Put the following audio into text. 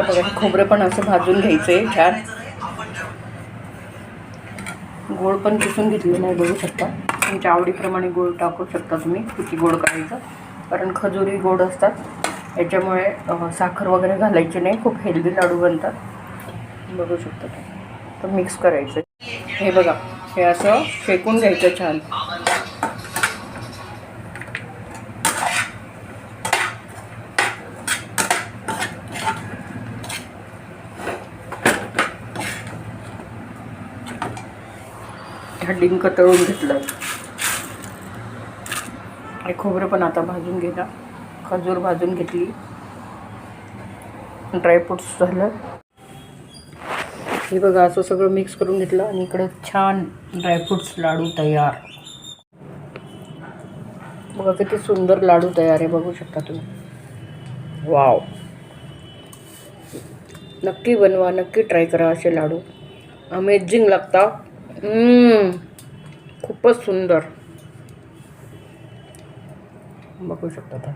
आता बघा खोबरं पण असं भाजून घ्यायचं आहे छान. गोड पण किसून घेतले नाही बघू शकता. तुमच्या आवडीप्रमाणे गोड टाकू शकता तुम्ही किती गोड करायचं. कारण खजुरी गोड असतात. याच्यामुळे साखर वगैरे घालायची नाही खूप हेल्दी लाडू बनतात. बघू शकता तर मिक्स करायचं. हे बघा हे असं फेकून घ्यायचं छान. हा डिंक तळून घेतलं. हे खोबरं पण आता भाजून घेता खजूर भाजून घेतली. ड्रायफ्रुट्स झालं. हे बघा असं सगळं मिक्स करून घेतलं आणि इकडं छान ड्रायफ्रुट्स लाडू तयार. बघा किती सुंदर लाडू तयार आहे बघू शकता तुम्ही. वाव नक्की बनवा नक्की ट्राय करा असे लाडू. अमेझिंग लागतात खूपच सुंदर. बघू शकता आता.